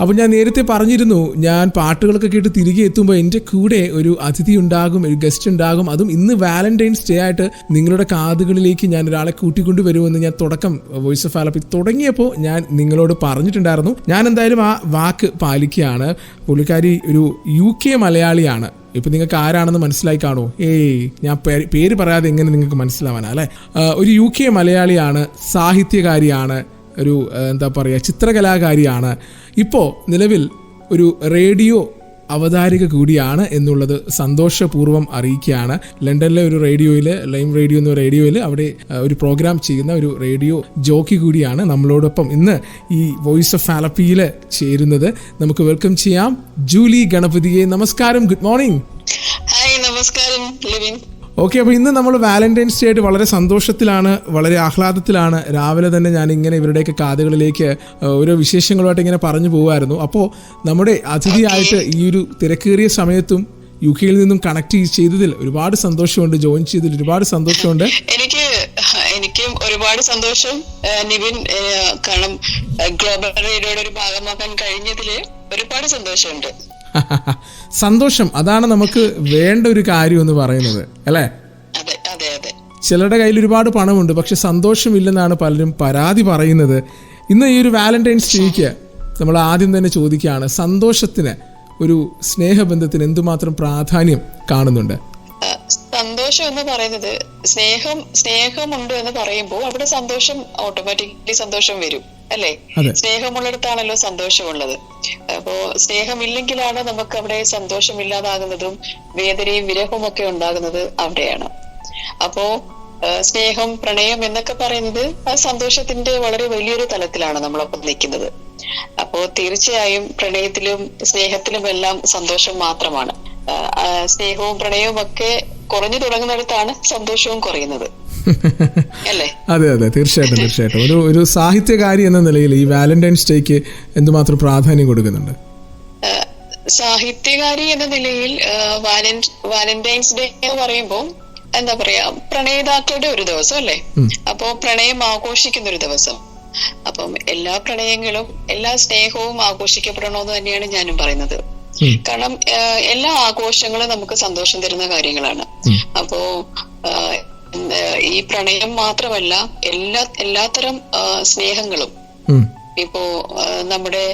അപ്പോൾ ഞാൻ നേരത്തെ പറഞ്ഞിരുന്നു ഞാൻ പാട്ടുകളൊക്കെ കേട്ട് തിരികെ എത്തുമ്പോൾ എന്റെ കൂടെ ഒരു അതിഥി ഉണ്ടാകും ഒരു ഗസ്റ്റ് ഉണ്ടാകും. അതും ഇന്ന് വാലന്റൈൻസ് ഡേ ആയിട്ട് നിങ്ങളുടെ കാതുകളിലേക്ക് ഞാൻ ഒരാളെ കൂട്ടിക്കൊണ്ടു വരുമെന്ന് ഞാൻ തുടക്കം വോയിസ് ഓഫ് ആലപ്പി തുടങ്ങിയപ്പോൾ ഞാൻ നിങ്ങളോട് പറഞ്ഞിട്ടുണ്ടായിരുന്നു. ഞാൻ എന്തായാലും ആ വാക്ക് പാലിക്കുകയാണ്. പുള്ളിക്കാരി ഒരു യു കെ മലയാളിയാണ്. ഇപ്പൊ നിങ്ങൾക്ക് ആരാണെന്ന് മനസ്സിലായി കാണോ ഏയ് ഞാൻ പേര് പറയാതെ എങ്ങനെ നിങ്ങൾക്ക് മനസ്സിലാവാനാ അല്ലെ? ഒരു യു കെ മലയാളിയാണ് സാഹിത്യകാരിയാണ് ഒരു എന്താ പറയുക ചിത്രകലാകാരിയാണ്. ഇപ്പോൾ നിലവിൽ ഒരു റേഡിയോ അവതാരിക കൂടിയാണ് എന്നുള്ളത് സന്തോഷപൂർവം അറിയിക്കുകയാണ്. ലണ്ടനിലെ ഒരു റേഡിയോയിൽ ലൈം റേഡിയോ എന്ന റേഡിയോയിൽ അവിടെ ഒരു പ്രോഗ്രാം ചെയ്യുന്ന ഒരു റേഡിയോ ജോക്കി കൂടിയാണ് നമ്മളോടൊപ്പം ഇന്ന് ഈ വോയിസ് ഓഫ് ആലപ്പിയിൽ ചേരുന്നത്. നമുക്ക് വെൽക്കം ചെയ്യാം ജൂലി ഗണപതിയെ. നമസ്കാരം ഗുഡ് മോർണിംഗ്. ഹായ് നമസ്കാരം ഓക്കെ അപ്പോൾ ഇന്ന് നമ്മൾ വാലന്റൈൻസ് ഡേ ആയിട്ട് വളരെ സന്തോഷത്തിലാണ് വളരെ ആഹ്ലാദത്തിലാണ്. രാവിലെ തന്നെ ഞാൻ ഇങ്ങനെ ഇവരുടെയൊക്കെ കാതുകളിലേക്ക് ഓരോ വിശേഷങ്ങളുമായിട്ട് ഇങ്ങനെ പറഞ്ഞു പോകുമായിരുന്നു. അപ്പോൾ നമ്മുടെ അതിഥിയായിട്ട് ഈ ഒരു തിരക്കേറിയ സമയത്തും യു കെയിൽ നിന്നും കണക്ട് ചെയ്തതിൽ ഒരുപാട് സന്തോഷമുണ്ട് ജോയിൻ ചെയ്തതിൽ ഒരുപാട് സന്തോഷമുണ്ട്. എനിക്ക് എനിക്കും ഒരുപാട് സന്തോഷം നിവിൻ കാരണം ഗ്ലോബൽ റേഡിയോയുടെ ഒരു ഭാഗമാക്കാൻ കഴിഞ്ഞതിൽ ഒരുപാട് സന്തോഷമുണ്ട്. സന്തോഷം. അതാണ് നമുക്ക് വേണ്ട ഒരു കാര്യം എന്ന് പറയുന്നത്. അല്ലേ? ചിലരുടെ കയ്യിൽ ഒരുപാട് പണമുണ്ട് പക്ഷെ സന്തോഷമില്ലെന്നാണ് പലരും പരാതി പറയുന്നത്. ഇന്ന് ഈ ഒരു വാലന്റൈൻസ് ഡേക്ക് നമ്മൾ ആദ്യം തന്നെ ചോദിക്കുകയാണ് സന്തോഷത്തിന് ഒരു സ്നേഹബന്ധത്തിന് എന്തുമാത്രം പ്രാധാന്യം കാണുന്നുണ്ട്? സന്തോഷം എന്ന് പറയുന്നത് സ്നേഹം സ്നേഹമുണ്ട് എന്ന് പറയുമ്പോൾ അവിടെ സന്തോഷം ഓട്ടോമാറ്റിക്കലി സന്തോഷം വരും. അല്ലേ. സ്നേഹമുള്ളിടത്താണല്ലോ സന്തോഷമുള്ളത്. അപ്പോ സ്നേഹമില്ലെങ്കിലാണ് നമുക്ക് അവിടെ സന്തോഷമില്ലാതാകുന്നതും വേദനയും വിരഹവും ഒക്കെ ഉണ്ടാകുന്നത് അവിടെയാണ്. അപ്പോ സ്നേഹം പ്രണയം എന്നൊക്കെ പറയുന്നത് ആ സന്തോഷത്തിന്റെ വളരെ വലിയൊരു തലത്തിലാണ് നമ്മളൊപ്പം നിൽക്കുന്നത്. അപ്പോ തീർച്ചയായും പ്രണയത്തിലും സ്നേഹത്തിലും എല്ലാം സന്തോഷം മാത്രമാണ്. സ്നേഹവും പ്രണയവും ഒക്കെ കുറഞ്ഞു തുടങ്ങുന്നിടത്താണ് സന്തോഷവും കുറയുന്നത്. അതെ അതെ. തീർച്ചയായിട്ടും തീർച്ചയായിട്ടും. ഒരു ഒരു സാഹിത്യകാരി എന്ന നിലയിൽ ഈ വാലന്റൈൻസ് ഡേക്ക് എന്തുമാത്രം പ്രാധാന്യം കൊടുക്കുന്നുണ്ട്? സാഹിത്യകാരി എന്ന നിലയിൽ വാലന്റൈൻസ് ഡേ എന്ന് പറയുമ്പോൾ എന്താ പറയാ പ്രണയിതാക്കളുടെ ഒരു ദിവസം അല്ലേ? അപ്പോ പ്രണയം ആഘോഷിക്കുന്ന ഒരു ദിവസം. അപ്പം എല്ലാ പ്രണയങ്ങളും എല്ലാ സ്നേഹവും ആഘോഷിക്കപ്പെടണമെന്ന് തന്നെയാണ് ഞാനും പറയുന്നത്. കാരണം എല്ലാ ആഘോഷങ്ങളും നമുക്ക് സന്തോഷം തരുന്ന കാര്യങ്ങളാണ്. അപ്പോ ഈ പ്രണയം മാത്രമല്ല എല്ലാ എല്ലാത്തരം സ്നേഹങ്ങളും. ഇപ്പോ നമ്മുടെ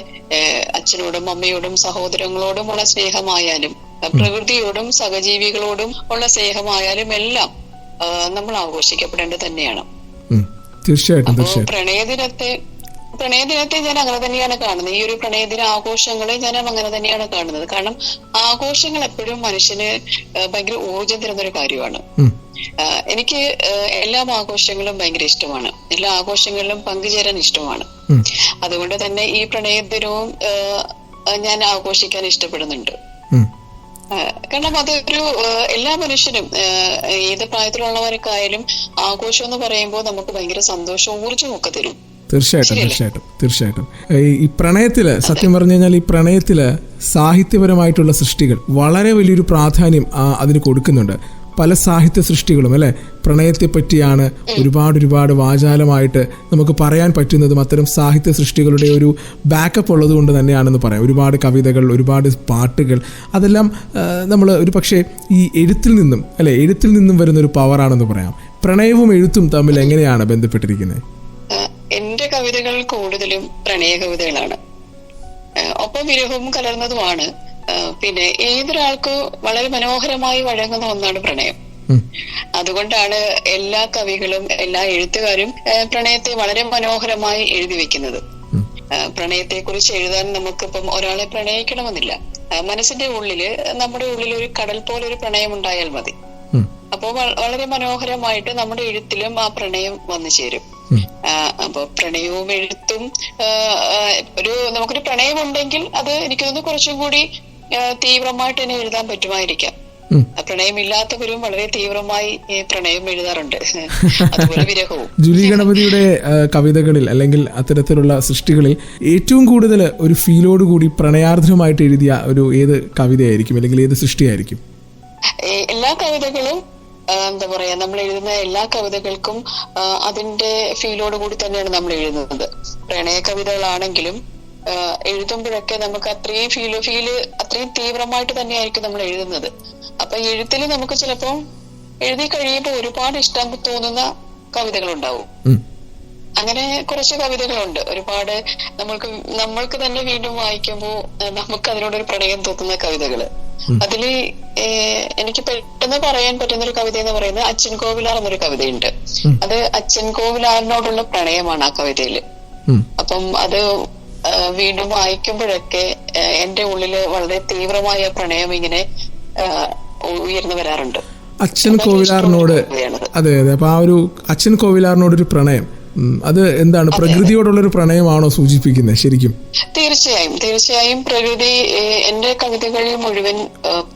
അച്ഛനോടും അമ്മയോടും സഹോദരങ്ങളോടുമുള്ള സ്നേഹമായാലും പ്രകൃതിയോടും സഹജീവികളോടും ഉള്ള സ്നേഹമായാലും എല്ലാം നമ്മൾ ആഘോഷിക്കപ്പെടേണ്ടത് തന്നെയാണ്. തീർച്ചയായിട്ടും. പ്രണയദിനത്തെ പ്രണയദിനത്തെ ഞാൻ അങ്ങനെ തന്നെയാണ് കാണുന്നത്. ഈ ഒരു പ്രണയദിന ആഘോഷങ്ങളെ ഞാൻ അങ്ങനെ തന്നെയാണ് കാണുന്നത്. കാരണം ആഘോഷങ്ങൾ എപ്പോഴും മനുഷ്യന് ഭയങ്കര ഊർജം തരുന്ന ഒരു കാര്യമാണ് എനിക്ക് എല്ലാ ആഘോഷങ്ങളും ഭയങ്കര ഇഷ്ടമാണ്. എല്ലാ ആഘോഷങ്ങളിലും പങ്കുചേരാൻ ഇഷ്ടമാണ്. അതുകൊണ്ട് തന്നെ ഈ പ്രണയദിനവും ഞാൻ ആഘോഷിക്കാൻ ഇഷ്ടപ്പെടുന്നുണ്ട്. കാരണം അതൊരു എല്ലാ മനുഷ്യരും ഏത് പ്രായത്തിലുള്ളവർക്കായാലും ആഘോഷം എന്ന് പറയുമ്പോൾ നമുക്ക് ഭയങ്കര സന്തോഷവും ഊർജവും ഒക്കെ തരും. തീർച്ചയായിട്ടും തീർച്ചയായിട്ടും തീർച്ചയായിട്ടും. ഈ- പ്രണയത്തിൽ സത്യം പറഞ്ഞു കഴിഞ്ഞാൽ ഈ പ്രണയത്തിൽ സാഹിത്യപരമായിട്ടുള്ള സൃഷ്ടികൾ വളരെ വലിയൊരു പ്രാധാന്യം അതിന് കൊടുക്കുന്നുണ്ട്. പല സാഹിത്യ സൃഷ്ടികളും അല്ലെ? പ്രണയത്തെ പറ്റിയാണ് ഒരുപാട് ഒരുപാട് വാചാലമായിട്ട് നമുക്ക് പറയാൻ പറ്റുന്നതും അത്തരം സാഹിത്യ സൃഷ്ടികളുടെ ഒരു ബാക്കപ്പ് ഉള്ളത് കൊണ്ട് തന്നെയാണെന്ന് പറയാം. ഒരുപാട് കവിതകൾ ഒരുപാട് പാട്ടുകൾ അതെല്ലാം നമ്മൾ ഒരു പക്ഷേ ഈ എഴുത്തിൽ നിന്നും അല്ലെ? എഴുത്തിൽ നിന്നും വരുന്ന ഒരു പവറാണെന്ന് പറയാം. പ്രണയവും എഴുത്തും തമ്മിൽ എങ്ങനെയാണ് ബന്ധപ്പെട്ടിരിക്കുന്നത്? കവിതകൾ കൂടുതലും പ്രണയ കവിതകളാണ്. ഒപ്പം വിരഹവും കലർന്നതുമാണ്. പിന്നെ ഏതൊരാൾക്ക് വളരെ മനോഹരമായി വഴങ്ങുന്ന ഒന്നാണ് പ്രണയം. അതുകൊണ്ടാണ് എല്ലാ കവികളും എല്ലാ എഴുത്തുകാരും പ്രണയത്തെ വളരെ മനോഹരമായി എഴുതി വെക്കുന്നത്. പ്രണയത്തെ കുറിച്ച് എഴുതാൻ നമുക്കിപ്പം ഒരാളെ പ്രണയിക്കണമെന്നില്ല. മനസ്സിന്റെ ഉള്ളിൽ നമ്മുടെ ഉള്ളിൽ ഒരു കടൽ പോലെ ഒരു പ്രണയം ഉണ്ടായാൽ മതി. അപ്പോ അപ്പോൾ വളരെ മനോഹരമായിട്ട് നമ്മുടെ എഴുത്തിലും ആ പ്രണയം വന്നു ചേരും. അപ്പൊ പ്രണയവും എഴുത്തും ഒരു നമുക്കൊരു പ്രണയം ഉണ്ടെങ്കിൽ അത് എനിക്ക് തോന്നുന്നു കുറച്ചും കൂടി തീവ്രമായിട്ട് തന്നെ എഴുതാൻ പറ്റുമായിരിക്കാം. പ്രണയമില്ലാത്തവരും വളരെ തീവ്രമായി പ്രണയം എഴുതാറുണ്ട്. അതുപോലെ വിരഹവും. ജൂലി ഗണപതിയുടെ കവിതകളിൽ അല്ലെങ്കിൽ അത്തരത്തിലുള്ള സൃഷ്ടികളിൽ ഏറ്റവും കൂടുതൽ ഒരു ഫീലോട് കൂടി പ്രണയാർദ്ധമായിട്ട് എഴുതിയ ഒരു ഏത് കവിതയായിരിക്കും? അല്ലെങ്കിൽ ഏത് സൃഷ്ടിയായിരിക്കും? എല്ലാ കവിതകളും എന്താ പറയാ നമ്മൾ എഴുതുന്ന എല്ലാ കവിതകൾക്കും അതിന്റെ ഫീലോട് കൂടി തന്നെയാണ് നമ്മൾ എഴുതുന്നത്. പ്രണയ കവിതകളാണെങ്കിലും എഴുതുമ്പോഴൊക്കെ നമുക്ക് അത്രയും ഫീൽ ഫീൽ അത്രയും തീവ്രമായിട്ട് തന്നെയായിരിക്കും നമ്മൾ എഴുതുന്നത്. അപ്പൊ എഴുത്തിൽ നമുക്ക് ചിലപ്പോൾ എഴുതി കഴിയുമ്പോൾ ഒരുപാട് ഇഷ്ടം തോന്നുന്ന കവിതകൾ ഉണ്ടാവും അങ്ങനെ കുറച്ച് കവിതകളുണ്ട്. ഒരുപാട് നമ്മൾക്ക് നമ്മൾക്ക് തന്നെ വീണ്ടും വായിക്കുമ്പോൾ നമുക്ക് അതിനോടൊരു പ്രണയം തോന്നുന്ന കവിതകൾ. അതിൽ എനിക്ക് പെട്ടെന്ന് പറയാൻ പറ്റുന്ന ഒരു കവിത എന്ന് പറയുന്നത് അച്ഛൻ കോവിലാർ എന്നൊരു കവിതയുണ്ട്. അത് അച്ഛൻ കോവിലാറിനോടുള്ള പ്രണയമാണ് ആ കവിതയിൽ. ഉം. അപ്പം അത് വീണ്ടും വായിക്കുമ്പോഴൊക്കെ എന്റെ ഉള്ളിൽ വളരെ തീവ്രമായ പ്രണയം ഇങ്ങനെ ഉയർന്നു വരാറുണ്ട്. അച്ഛൻ കോവിലാറിനോട്. അതെ അതെ. അപ്പൊ ആ ഒരു അച്ഛൻ കോവിലാറിനോടൊരു പ്രണയം. അത് എന്താണ്? പ്രകൃതിയോടുള്ള ഒരു പ്രണയമാണോ സൂചിപ്പിക്കുന്നത് ശരിക്കും. തീർച്ചയായും തീർച്ചയായും പ്രകൃതി എന്റെ കവിതകളിൽ മുഴുവൻ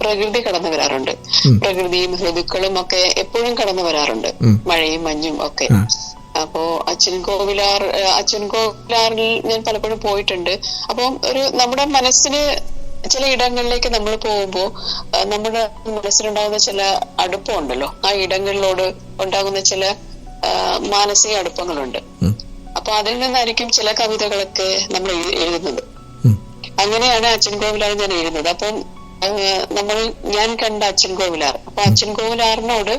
പ്രകൃതി കടന്നു വരാറുണ്ട്. പ്രകൃതിയും ഋതുക്കളും ഒക്കെ എപ്പോഴും കടന്നു വരാറുണ്ട്. മഴയും മഞ്ഞും ഒക്കെ. അപ്പോ അച്ഛൻ കോവിലാർ അച്ഛൻ കോവിലാറിൽ ഞാൻ പലപ്പോഴും പോയിട്ടുണ്ട്. അപ്പം ഒരു നമ്മുടെ മനസ്സിന് ചില ഇടങ്ങളിലേക്ക് നമ്മൾ പോകുമ്പോൾ നമ്മുടെ മനസ്സിലുണ്ടാകുന്ന ചില അടുപ്പമുണ്ടല്ലോ. ആ ഇടങ്ങളിലോട് ഉണ്ടാകുന്ന ചില മാനസിക അടുപ്പങ്ങളുണ്ട്. അപ്പൊ അതിൽ നിന്നായിരിക്കും ചില കവിതകളൊക്കെ നമ്മൾ എഴുതുന്നത്. അങ്ങനെയാണ് അച്ഛൻ കോവിലാർ ഞാൻ എഴുതുന്നത്. അപ്പം നമ്മൾ ഞാൻ കണ്ട അച്ഛൻ കോവിലാർ അപ്പൊ അച്ഛൻ കോവിലാറിനോട്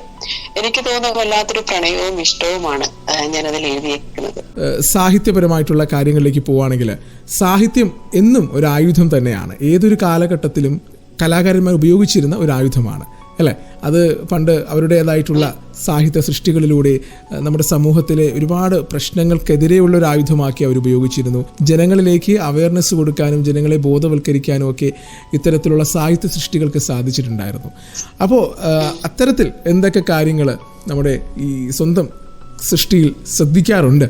എനിക്ക് തോന്നുന്ന വല്ലാത്തൊരു പ്രണയവും ഇഷ്ടവുമാണ് ഞാൻ ഞാനതിൽ എഴുതിയിരിക്കുന്നത് സാഹിത്യപരമായിട്ടുള്ള കാര്യങ്ങളിലേക്ക് പോവാണെങ്കിൽ സാഹിത്യം എന്നും ഒരു ആയുധം തന്നെയാണ്. ഏതൊരു കാലഘട്ടത്തിലും കലാകാരന്മാർ ഉപയോഗിച്ചിരുന്ന ഒരു ആയുധമാണ്. അല്ലേ? അത് പണ്ട് അവരുടേതായിട്ടുള്ള സാഹിത്യ സൃഷ്ടികളിലൂടെ നമ്മുടെ സമൂഹത്തിലെ ഒരുപാട് പ്രശ്നങ്ങൾക്കെതിരെയുള്ള ഒരു ആയുധമാക്കി അവർ ഉപയോഗിച്ചിരുന്നു ജനങ്ങളിലേക്ക് അവയർനെസ് കൊടുക്കാനും ജനങ്ങളെ ബോധവൽക്കരിക്കാനും ഒക്കെ ഇത്തരത്തിലുള്ള സാഹിത്യ സൃഷ്ടികൾക്ക് സാധിച്ചിട്ടുണ്ടായിരുന്നു. അപ്പോൾ അത്തരത്തിൽ എന്തൊക്കെ കാര്യങ്ങൾ നമ്മുടെ ഈ സ്വന്തം സൃഷ്ടിയിൽ ശ്രദ്ധിക്കാറുണ്ട്?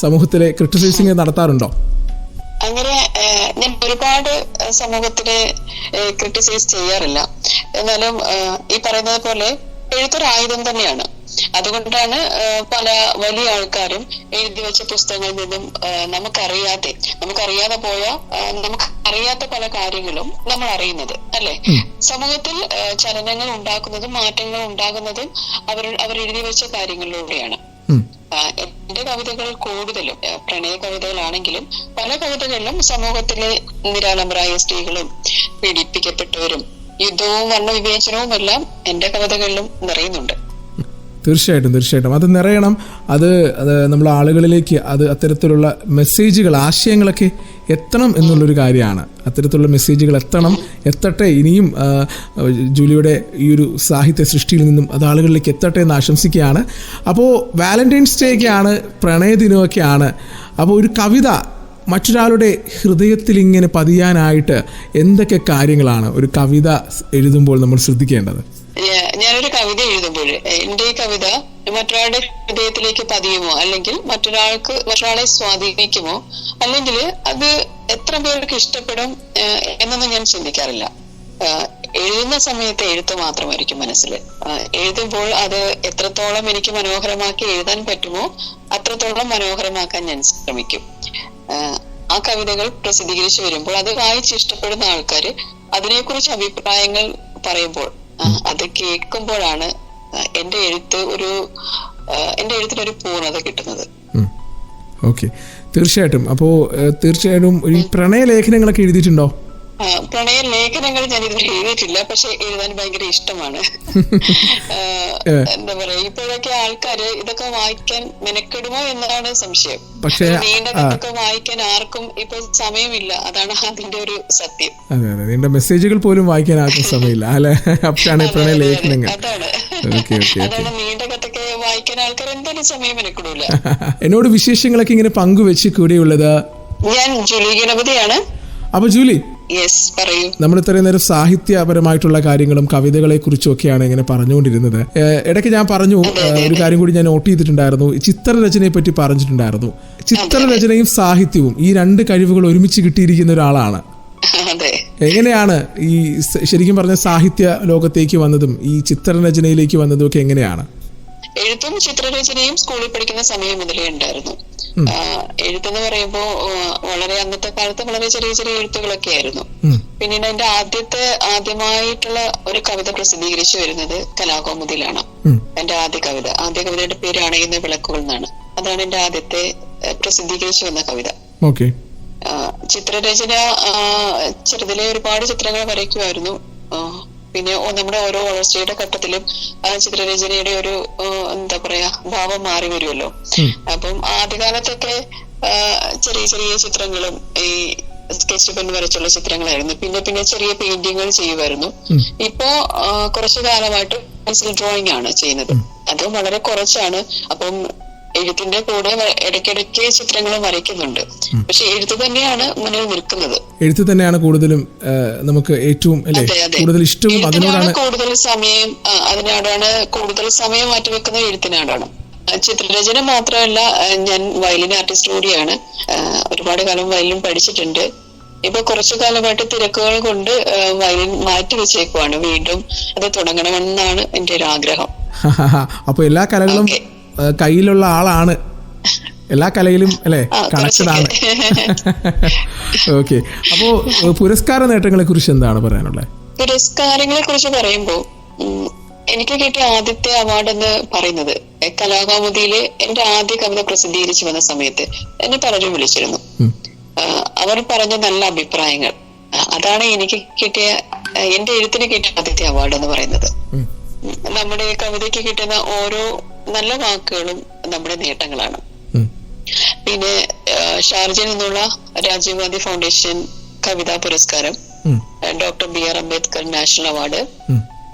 സമൂഹത്തിലെ ക്രിട്ടിസൈസിങ് നടത്താറുണ്ടോ? അങ്ങനെ ഞാൻ ഒരുപാട് സമൂഹത്തിനെ ക്രിട്ടിസൈസ് ചെയ്യാറില്ല. എന്നാലും ഈ പറയുന്നത് പോലെ എഴുത്തൊരു ആയുധം തന്നെയാണ്. അതുകൊണ്ടാണ് പല വലിയ ആൾക്കാരും എഴുതി വെച്ച പുസ്തകങ്ങളിൽ നിന്നും നമുക്കറിയാതെ നമുക്കറിയാതെ പോയ നമുക്ക് അറിയാത്ത പല കാര്യങ്ങളും നമ്മൾ അറിയുന്നത് അല്ലെ? സമൂഹത്തിൽ ചലനങ്ങൾ ഉണ്ടാക്കുന്നതും മാറ്റങ്ങൾ ഉണ്ടാകുന്നതും അവർ അവർ എഴുതി വെച്ച കാര്യങ്ങളിലൂടെയാണ്. എന്റെ കവിതകൾ കൂടുതലും പ്രണയ കവിതകളാണെങ്കിലും പല കവിതകളിലും സമൂഹത്തിലെ നിരാലംബരായ സ്ത്രീകളും പീഡിപ്പിക്കപ്പെട്ടവരും യുദ്ധവും വർണവിവേചനവും എല്ലാം എന്റെ കവിതകളിലും നിറയുന്നുണ്ട്. തീർച്ചയായിട്ടും തീർച്ചയായിട്ടും. അത് നിറയണം അത് നമ്മൾ ആളുകളിലേക്ക് അത് അത്തരത്തിലുള്ള മെസ്സേജുകൾ ആശയങ്ങളൊക്കെ എത്തണം എന്നുള്ളൊരു കാര്യമാണ്. അത്തരത്തിലുള്ള മെസ്സേജുകൾ എത്തണം എത്തട്ടെ. ഇനിയും ജൂലിയുടെ ഈ ഒരു സാഹിത്യ സൃഷ്ടിയിൽ നിന്നും അത് ആളുകളിലേക്ക് എത്തട്ടെ എന്ന് ആശംസിക്കുകയാണ്. അപ്പോൾ വാലന്റൈൻസ് ഡേ ഒക്കെയാണ് പ്രണയദിനമൊക്കെയാണ് അപ്പോൾ ഒരു കവിത മറ്റൊരാളുടെ ഹൃദയത്തിൽ ഇങ്ങനെ പതിയാനായിട്ട് എന്തൊക്കെ കാര്യങ്ങളാണ്? ഒരു കവിത എഴുതുമ്പോൾ നമ്മൾ ശ്രദ്ധിക്കേണ്ടത്. ഞാനൊരു കവിത എഴുതുമ്പോൾ എന്റെ ഈ കവിത മറ്റൊരാളുടെ ഹൃദയത്തിലേക്ക് പതിയുമോ? അല്ലെങ്കിൽ മറ്റൊരാൾക്ക് മറ്റൊരാളെ സ്വാധീനിക്കുമോ? അല്ലെങ്കിൽ അത് എത്ര പേർക്ക് ഇഷ്ടപ്പെടും എന്നൊന്നും ഞാൻ ചിന്തിക്കാറില്ല. എഴുതുന്ന സമയത്ത് എഴുത്ത് മാത്രമായിരിക്കും മനസ്സിൽ എഴുതുമ്പോൾ അത് എത്രത്തോളം എനിക്ക് മനോഹരമാക്കി എഴുതാൻ പറ്റുമോ അത്രത്തോളം മനോഹരമാക്കാൻ ഞാൻ ശ്രമിക്കും. ആ കവിതകൾ പ്രസിദ്ധീകരിച്ചു വരുമ്പോൾ അത് വായിച്ച് ഇഷ്ടപ്പെടുന്ന ആൾക്കാർ അതിനെക്കുറിച്ച് അഭിപ്രായങ്ങൾ പറയുമ്പോൾ അത് കേൾക്കുമ്പോഴാണ് എന്റെ എഴുത്ത് ഒരു എന്റെ എഴുത്തിനൊരു പൂർണത കിട്ടുന്നത്. ഓക്കെ. തീർച്ചയായിട്ടും. അപ്പോ തീർച്ചയായിട്ടും ഈ പ്രണയ ലേഖനങ്ങളൊക്കെ എഴുതിയിട്ടുണ്ടോ? പ്രണയ ലേഖനങ്ങൾ ഞാൻ ഇതുവരെ എഴുതിയിട്ടില്ല പക്ഷെ എഴുതാൻ ഭയങ്കര ഇഷ്ടമാണ്. എന്താ പറയാ ഇപ്പോഴൊക്കെ ആൾക്കാര് ഇതൊക്കെ വായിക്കാൻ മെനക്കെടുമോ എന്നതാണ് സംശയം. പക്ഷേ നീണ്ടതൊക്കെ നീണ്ട വായിക്കാൻ ആർക്കും ഇപ്പൊ സമയമില്ല. അതാണ് അതിന്റെ ഒരു സത്യം. അതെ അതെ. നിന്റെ മെസ്സേജുകൾ പോലും വായിക്കാൻ ആർക്കും സമയമില്ല അല്ലെ? അപ്പോഴാണ് പ്രണയ ലേഖനങ്ങൾ. അതാണ്. നീണ്ട കഥയൊക്കെ വായിക്കാൻ ആൾക്കാർ എന്തായാലും സമയം മെനക്കെടൂല. എന്നോട് വിശേഷങ്ങളൊക്കെ ഇങ്ങനെ പങ്കുവെച്ച് കൂടെയുള്ളത്? ഞാൻ ജൂലി ഗണപതിയാണ്. അപ്പൊ ജൂലി പറയൂ. നമ്മൾ ഇത്രയും നേരം സാഹിത്യപരമായിട്ടുള്ള കാര്യങ്ങളും കവിതകളെ കുറിച്ചും ഒക്കെയാണ് ഇങ്ങനെ പറഞ്ഞുകൊണ്ടിരുന്നത്. ഇടയ്ക്ക് ഞാൻ പറഞ്ഞു ഒരു കാര്യം കൂടി ഞാൻ നോട്ട് ചെയ്തിട്ടുണ്ടായിരുന്നു. ചിത്രരചനയെ പറ്റി പറഞ്ഞിട്ടുണ്ടായിരുന്നു. ചിത്രരചനയും സാഹിത്യവും ഈ രണ്ട് കഴിവുകൾ ഒരുമിച്ച് കിട്ടിയിരിക്കുന്ന ഒരാളാണ്. എങ്ങനെയാണ് ഈ ശരിക്കും പറഞ്ഞ സാഹിത്യ ലോകത്തേക്ക് വന്നതും ഈ ചിത്രരചനയിലേക്ക് വന്നതും ഒക്കെ എങ്ങനെയാണ്? എഴുത്തും ചിത്രരചനയും സ്കൂളിൽ പഠിക്കുന്ന സമയം മുതലേ ഉണ്ടായിരുന്നു. എഴുത്തെന്ന് പറയുമ്പോ വളരെ അന്നത്തെ കാലത്ത് വളരെ ചെറിയ ചെറിയ എഴുത്തുകളൊക്കെ ആയിരുന്നു. പിന്നീട് എന്റെ ആദ്യത്തെ ആദ്യമായിട്ടുള്ള ഒരു കവിത പ്രസിദ്ധീകരിച്ചു വരുന്നത് കലാകൗമുദിയിലാണ്. എന്റെ ആദ്യ കവിത. ആദ്യ കവിതയുടെ പേര് അണയുന്ന വിളക്കുകൾ എന്നാണ്. അതാണ് എന്റെ ആദ്യത്തെ പ്രസിദ്ധീകരിച്ചു വന്ന കവിത. ചിത്രരചന ചെറുതിലെ ഒരുപാട് ചിത്രങ്ങൾ വരയ്ക്കുമായിരുന്നു. പിന്നെ നമ്മുടെ ഓരോ വളർച്ചയുടെ ഘട്ടത്തിലും ആ ചിത്രരചനയുടെ ഒരു എന്താ പറയാ ഭാവം മാറി വരുമല്ലോ. അപ്പം ആദ്യകാലത്തൊക്കെ ചെറിയ ചെറിയ ചിത്രങ്ങളും ഈ സ്കെച്ച് പെൻ വരച്ചുള്ള ചിത്രങ്ങളായിരുന്നു. പിന്നെ പിന്നെ ചെറിയ പെയിന്റിങ്ങുകൾ ചെയ്യുമായിരുന്നു. ഇപ്പോ കുറച്ചു കാലമായിട്ട് പെൻസിൽ ഡ്രോയിങ് ആണ് ചെയ്യുന്നത് അത് വളരെ കുറച്ചാണ്. അപ്പം എഴുത്തിന്റെ കൂടെ ഇടയ്ക്കിടയ്ക്ക് ചിത്രങ്ങൾ വരയ്ക്കുന്നുണ്ട്. പക്ഷെ എഴുത്ത് തന്നെയാണ് മുന്നിൽ നിൽക്കുന്നത്. എഴുത്ത് തന്നെയാണ് കൂടുതലും നമുക്ക് ഏറ്റവും അല്ലേ? കൂടുതൽ ഇഷ്ടവും അതിനോടാണ് കൂടുതൽ സമയം അതിനോടാണ് കൂടുതൽ സമയം മാറ്റിവെക്കുന്നത് എഴുത്തിനാടാണ്. ചിത്രരചന മാത്രമല്ല ഞാൻ വയലിൻ ആർട്ടിസ്റ്റ് കൂടിയാണ്. ഒരുപാട് കാലം വയലിൻ പഠിച്ചിട്ടുണ്ട്. ഇപ്പൊ കുറച്ചു കാലമായിട്ട് തിരക്കുകൾ കൊണ്ട് വയലിൻ മാറ്റി വെച്ചേക്കുവാണ്. വീണ്ടും അത് തുടങ്ങണമെന്നാണ് എന്റെ ഒരു ആഗ്രഹം അപ്പൊ എല്ലാ കലകളും കയ്യിലുള്ള ആളാണ്. എല്ലാ കലയിലും അല്ലേ? ആണ്. ഓക്കെ അപ്പോ പുരസ്കാര നേട്ടങ്ങളെ കുറിച്ച് എന്താണ് പറയാനുള്ളത് പുരസ്കാരങ്ങളെ കുറിച്ച് പറയുമ്പോൾ എനിക്ക് കിട്ടിയ ആദ്യത്തെ അവാർഡ് എന്ന് പറയുന്നത് കലാകൗമുദിയിലെ എന്റെ ആദ്യ കവിത പ്രസിദ്ധീകരിച്ചു വന്ന സമയത്ത് എന്നെ പലരും വിളിച്ചിരുന്നു. അവർ പറഞ്ഞ നല്ല അഭിപ്രായങ്ങൾ. അതാണ് എനിക്ക് കിട്ടിയ എന്റെ എഴുത്തിന് കിട്ടിയ ആദ്യത്തെ അവാർഡ് എന്ന് പറയുന്നത്. നമ്മുടെ കവിതയ്ക്ക് കിട്ടുന്ന ഓരോ നല്ല വാക്കുകളും നമ്മുടെ നേട്ടങ്ങളാണ്. പിന്നെ ഷാർജയിൽ നിന്നുള്ള രാജീവ് ഗാന്ധി ഫൗണ്ടേഷൻ കവിതാ പുരസ്കാരം doctor B R Ambedkar national award.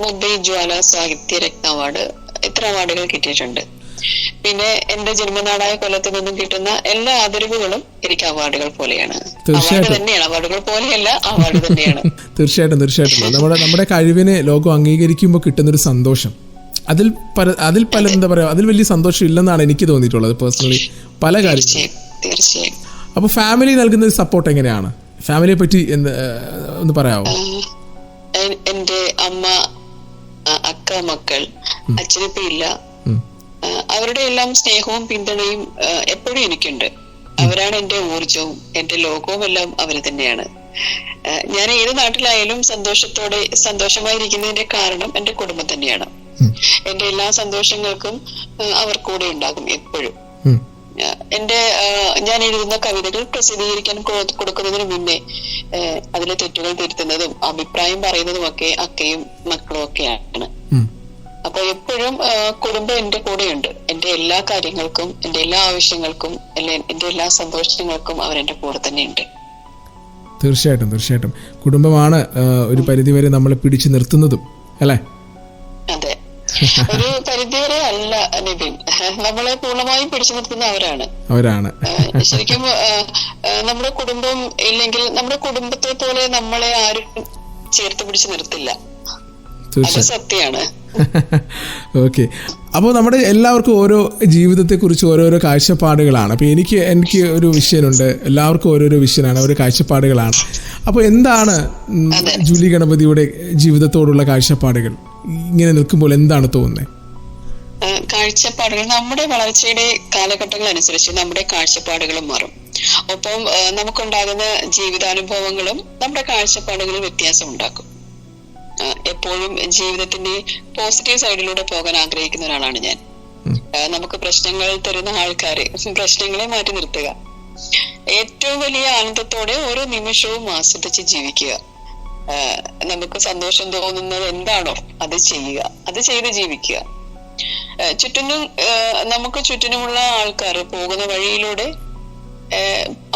Mumbai Jwala Sahitya Ratna award ഇത്ര അവാർഡുകൾ കിട്ടിയിട്ടുണ്ട്. പിന്നെ എന്റെ ജന്മനാടായ കൊല്ലത്ത് നിന്നും കിട്ടുന്ന എല്ലാ ആദരവുകളും എനിക്ക് അവാർഡുകൾ പോലെയാണ്. അവാർഡ് തന്നെയാണ്. അവാർഡുകൾ പോലെയല്ല അവാർഡ് തന്നെയാണ്. തീർച്ചയായിട്ടും തീർച്ചയായിട്ടും. നമ്മുടെ നമ്മുടെ കഴിവിനെ ലോകം അംഗീകരിക്കുമ്പോൾ കിട്ടുന്ന ഒരു സന്തോഷം. അതിൽ പല അതിൽ പല എന്താ പറയാ അതിൽ വലിയ സന്തോഷം ഇല്ലെന്നാണ് എനിക്ക് തോന്നിയിട്ടുള്ളത് പേഴ്സണലി പല കാര്യങ്ങളും. തീർച്ചയായും. അപ്പോൾ ഫാമിലി നൽകുന്ന സപ്പോർട്ട് എങ്ങനെയാണ്? ഫാമിലിയെ പറ്റി ഒന്ന് പറയാമോ എന്റെ എന്റെ അമ്മ അക്ക മക്കൾ അച്ഛനപ്പ ഇല്ല. അവരുടെ എല്ലാം സ്നേഹവും പിന്തുണയും എപ്പോഴും എനിക്കുണ്ട്. അവരാണ് എന്റെ ഊർജവും എന്റെ ലോകവും എല്ലാം അവർ തന്നെയാണ്. ഞാൻ ഏത് നാട്ടിലായാലും സന്തോഷത്തോടെ സന്തോഷമായിരിക്കുന്നതിന്റെ കാരണം എന്റെ കുടുംബം തന്നെയാണ്. എന്റെ എല്ലാ സന്തോഷങ്ങൾക്കും അവർ കൂടെ ഉണ്ടാകും എപ്പോഴും. എന്റെ ഞാൻ എഴുതുന്ന കവിതകൾ പ്രസിദ്ധീകരിക്കാൻ കൊടുക്കുന്നതിന് മുന്നേ അതിലെ തെറ്റുകൾ തിരുത്തുന്നതും അഭിപ്രായം പറയുന്നതും ഒക്കെ അക്കയും മക്കളും ഒക്കെയാണ്. അപ്പൊ എപ്പോഴും കുടുംബം എന്റെ കൂടെയുണ്ട്. എന്റെ എല്ലാ കാര്യങ്ങൾക്കും എന്റെ എല്ലാ ആവശ്യങ്ങൾക്കും അല്ലെ എന്റെ എല്ലാ സന്തോഷങ്ങൾക്കും അവർ എന്റെ കൂടെ തന്നെയുണ്ട്. തീർച്ചയായിട്ടും തീർച്ചയായിട്ടും. കുടുംബമാണ് ഒരു പരിധിവരെ നമ്മളെ പിടിച്ചു നിർത്തുന്നതും അല്ലേ? ഒരു പരിധിവരെ അല്ല നിതിൻ. നമ്മളെ പൂർണമായും പിടിച്ചു നിർത്തുന്ന അവരാണ്. അവരാണ്. ശരിക്കും നമ്മുടെ കുടുംബം ഇല്ലെങ്കിൽ നമ്മുടെ കുടുംബത്തെ പോലെ നമ്മളെ ആരും ചേർത്ത് പിടിച്ചു നിർത്തില്ല. സത്യമാണ്. ഓക്കെ. അപ്പോൾ നമ്മുടെ എല്ലാവർക്കും ഓരോ ജീവിതത്തെക്കുറിച്ച് ഓരോരോ കാഴ്ചപ്പാടുകളാണ്. അപ്പോൾ എനിക്ക് എനിക്ക് ഒരു വിഷയനുണ്ട്. എല്ലാവർക്കും ഓരോരോ വിഷയനാണ്. ഓരോ കാഴ്ചപ്പാടുകളാണ്. അപ്പോൾ എന്താണ് ജൂലി ഗണപതിയുടെ ജീവിതത്തോടുള്ള കാഴ്ചപ്പാടുകൾ? ഇങ്ങനെ നിൽക്കുമ്പോൾ എന്താണ് തോന്നുന്നത് കാഴ്ചപ്പാടുകൾ നമ്മുടെ വളർച്ചയുടെ കാലഘട്ടങ്ങൾ അനുസരിച്ച് നമ്മുടെ കാഴ്ചപ്പാടുകളും മാറും. ഒപ്പം നമുക്കുണ്ടാകുന്ന ജീവിതാനുഭവങ്ങളും നമ്മുടെ കാഴ്ചപ്പാടുകളിൽ വ്യത്യാസം ഉണ്ടാക്കും. എപ്പോഴും ജീവിതത്തിന്റെ പോസിറ്റീവ് സൈഡിലൂടെ പോകാൻ ആഗ്രഹിക്കുന്ന ഒരാളാണ് ഞാൻ. നമുക്ക് പ്രശ്നങ്ങൾ തരുന്ന ആൾക്കാരെ പ്രശ്നങ്ങളെ മാറ്റി നിർത്തുക. ഏറ്റവും വലിയ ആനന്ദത്തോടെ ഓരോ നിമിഷവും ആസ്വദിച്ച് ജീവിക്കുക. നമുക്ക് സന്തോഷം തോന്നുന്നത് എന്താണോ അത് ചെയ്യുക. അത് ചെയ്ത് ജീവിക്കുക. ചുറ്റിനും നമുക്ക് ചുറ്റിനുമുള്ള ആൾക്കാർ പോകുന്ന വഴിയിലൂടെ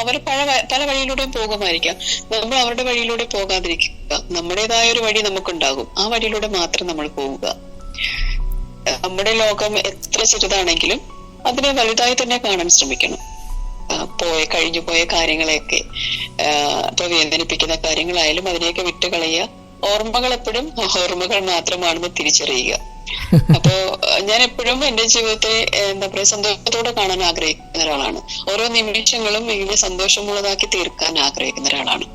അവർ പല പല വഴിയിലൂടെയും പോകുമായിരിക്കാം. നമ്മൾ അവരുടെ വഴിയിലൂടെ പോകാതിരിക്കുക. നമ്മുടേതായ ഒരു വഴി നമുക്കുണ്ടാകും. ആ വഴിയിലൂടെ മാത്രം നമ്മൾ പോവുക. നമ്മുടെ ലോകം എത്ര ചെറുതാണെങ്കിലും അതിനെ വലുതായി തന്നെ കാണാൻ ശ്രമിക്കണം. പോയ കഴിഞ്ഞു പോയ കാര്യങ്ങളെയൊക്കെ ഇപ്പൊ വേദനിപ്പിക്കുന്ന കാര്യങ്ങളായാലും അതിനെയൊക്കെ വിട്ടുകളയുക. ഓർമ്മകൾ എപ്പോഴും ഓർമ്മകൾ മാത്രമാണെന്ന് തിരിച്ചറിയുക. അപ്പോ ഞാൻ എപ്പോഴും എന്റെ ജീവിതത്തെ എന്താ പറയാ സന്തോഷത്തോടെ കാണാൻ ആഗ്രഹിക്കുന്ന ഒരാളാണ്. ഓരോ നിമിഷങ്ങളും ഇങ്ങനെ സന്തോഷമുള്ളതാക്കി തീർക്കാൻ ആഗ്രഹിക്കുന്ന ഒരാളാണ്.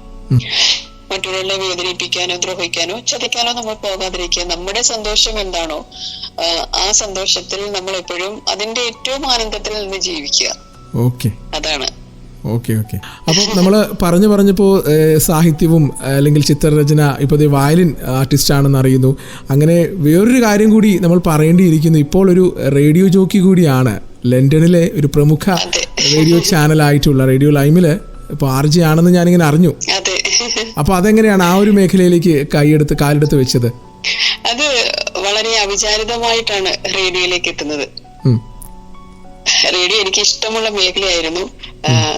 മറ്റുള്ളവരെ വേദനിപ്പിക്കാനോ ദ്രോഹിക്കാനോ ചതിക്കാനോ നമ്മൾ പോകാതിരിക്കുക. നമ്മുടെ സന്തോഷം എന്താണോ ആ സന്തോഷത്തിൽ നമ്മൾ എപ്പോഴും അതിന്റെ ഏറ്റവും ആനന്ദത്തിൽ നിന്ന് ജീവിക്കുക. ഓക്കെ. അതാണ്. Okay okay. അപ്പോൾ നമ്മൾ പറഞ്ഞു പറഞ്ഞപ്പോൾ ഏഹ്, സാഹിത്യവും അല്ലെങ്കിൽ ചിത്രരചന ഇപ്പൊ വയലിൻ ആർട്ടിസ്റ്റ് ആണെന്ന് അറിയുന്നു അങ്ങനെ വേറൊരു കാര്യം കൂടി നമ്മൾ പറയേണ്ടിയിരിക്കുന്നു. ഇപ്പോൾ ഒരു റേഡിയോ ജോക്കി കൂടിയാണ് ലണ്ടനിലെ ഒരു പ്രമുഖ റേഡിയോ ചാനലായിട്ടുള്ള റേഡിയോ ലൈമിൽ ഇപ്പൊ ആർ ജി ആണെന്ന് ഞാനിങ്ങനെ അറിഞ്ഞു. അപ്പോൾ അതെങ്ങനെയാണ് ആ ഒരു മേഖലയിലേക്ക് കൈയെടുത്ത് കാലെടുത്ത് വെച്ചത്? അത് വളരെ അവിചാരിതമായിട്ടാണ് റേഡിയോയിലേക്ക് എത്തുന്നത്. റേഡിയോ എനിക്ക് ഇഷ്ടമുള്ള മേഖലയായിരുന്നു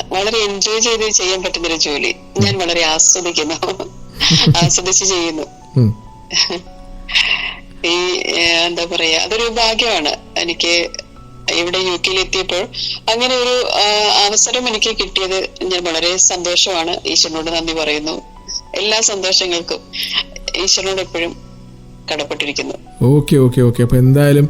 വളരെ എൻജോയ് ചെയ്ത് ചെയ്യാൻ പറ്റുന്ന ഒരു ജോലി. ഞാൻ വളരെ ആസ്വദിക്കുന്നു. ആസ്വദിച്ച് ചെയ്യുന്നു. ഈ എന്താ പറയാ അതൊരു ഭാഗ്യമാണ്. എനിക്ക് ഇവിടെ യു കെയിൽ എത്തിയപ്പോൾ അങ്ങനെ ഒരു അവസരം എനിക്ക് കിട്ടിയത് ഞാൻ വളരെ സന്തോഷമാണ്. ഈശ്വരനോട് നന്ദി പറയുന്നു. എല്ലാ സന്തോഷങ്ങൾക്കും. ഈശ്വരനോട് എപ്പോഴും കടപ്പെട്ടിരിക്കുന്നു. Okay okay okay. അപ്പോൾ എന്തായാലും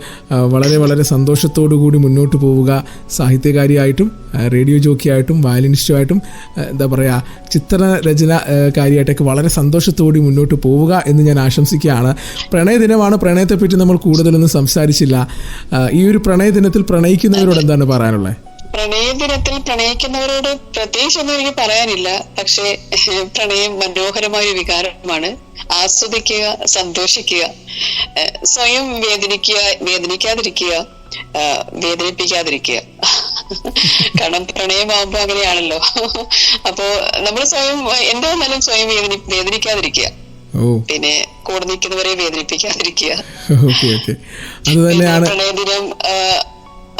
വളരെ വളരെ സന്തോഷത്തോടു കൂടി മുന്നോട്ട് പോവുക. സാഹിത്യകാരിയായിട്ടും റേഡിയോ ജോക്കിയായിട്ടും വയലിനിസ്റ്റുമായിട്ടും എന്താ പറയുക ചിത്രരചന കാര്യമായിട്ടൊക്കെ വളരെ സന്തോഷത്തോടെ മുന്നോട്ട് പോവുക എന്ന് ഞാൻ ആശംസിക്കുകയാണ്. പ്രണയ ദിനമാണ്. പ്രണയത്തെപ്പറ്റി നമ്മൾ കൂടുതലൊന്നും സംസാരിച്ചില്ല. ഈ ഒരു പ്രണയ ദിനത്തിൽ പ്രണയിക്കുന്നവരോട് എന്താണ് പറയാനുള്ളത് പ്രണയ ദിനത്തിൽ പ്രണയിക്കുന്നവരോട് പ്രത്യേകിച്ചൊന്നും എനിക്ക് പറയാനില്ല. പക്ഷേ പ്രണയം മനോഹരമായ ഒരു വികാരമാണ്. ആസ്വദിക്കുക സന്തോഷിക്കുക സ്വയം വേദനിക്കുക വേദനിക്കാതിരിക്കുക വേദനിപ്പിക്കാതിരിക്കുക. കാരണം പ്രണയമാകുമ്പോ അങ്ങനെയാണല്ലോ. അപ്പോ നമ്മൾ സ്വയം എന്താ നല്ല സ്വയം വേദനി വേദനിക്കാതിരിക്കുക. പിന്നെ കൂടെ നിൽക്കുന്നവരെ വേദനിപ്പിക്കാതിരിക്കുക. പ്രണയദിനം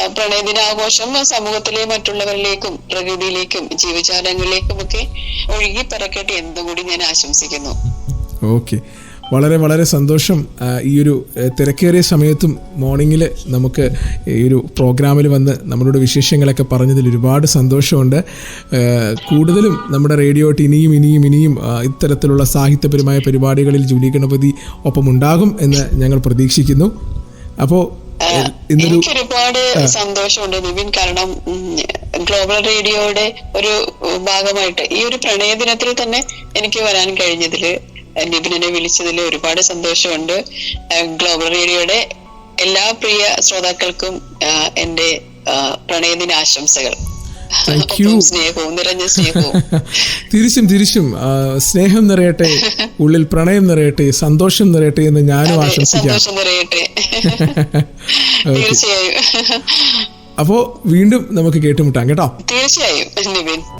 പ്രണയദിനാഘോഷം സമൂഹത്തിലെ മറ്റുള്ളവരിലേക്കും പ്രകൃതിയിലേക്കും ജീവജാലങ്ങളിലേക്കും ഒക്കെ ഒഴുകി പറക്കട്ടെ എന്നും കൂടി ഞാൻ ആശംസിക്കുന്നു. ഓക്കെ. വളരെ വളരെ സന്തോഷം. ഈ ഒരു തിരക്കേറിയ സമയത്തും മോർണിംഗിൽ നമുക്ക് ഈ ഒരു പ്രോഗ്രാമിൽ വന്ന് നമ്മളോട് വിശേഷങ്ങളൊക്കെ പറഞ്ഞതിൽ ഒരുപാട് സന്തോഷമുണ്ട്. കൂടുതലും നമ്മുടെ റേഡിയോ ഇനിയും ഇനിയും ഇനിയും ഇത്തരത്തിലുള്ള സാഹിത്യപരമായ പരിപാടികളിൽ ജൂലി ഗണപതി ഒപ്പം ഉണ്ടാകും എന്ന് ഞങ്ങൾ പ്രതീക്ഷിക്കുന്നു. അപ്പോൾ എനിക്ക് ഒരുപാട് സന്തോഷമുണ്ട് നിവിൻ കാരണം ഗ്ലോബൽ റേഡിയോയുടെ ഒരു ഭാഗമായിട്ട് ഈ ഒരു പ്രണയ ദിനത്തിൽ തന്നെ എനിക്ക് വരാൻ കഴിഞ്ഞതിൽ നിവിനെ വിളിച്ചതിൽ ഒരുപാട് സന്തോഷമുണ്ട്. ഗ്ലോബൽ റേഡിയോയുടെ എല്ലാ പ്രിയ ശ്രോതാക്കൾക്കും ആ, എന്റെ സ്നേഹവും നിറഞ്ഞ സ്നേഹവും. തിരിച്ചും തിരിച്ചും. സ്നേഹം നിറയട്ടെ ഉള്ളിൽ പ്രണയം നിറയട്ടെ സന്തോഷം നിറയട്ടെ എന്ന് ഞാനും ആശംസിക്കാം. അപ്പോ അപ്പോൾ വീണ്ടും നമുക്ക് കേട്ടുമുട്ടാം കേട്ടോ? തീർച്ചയായും.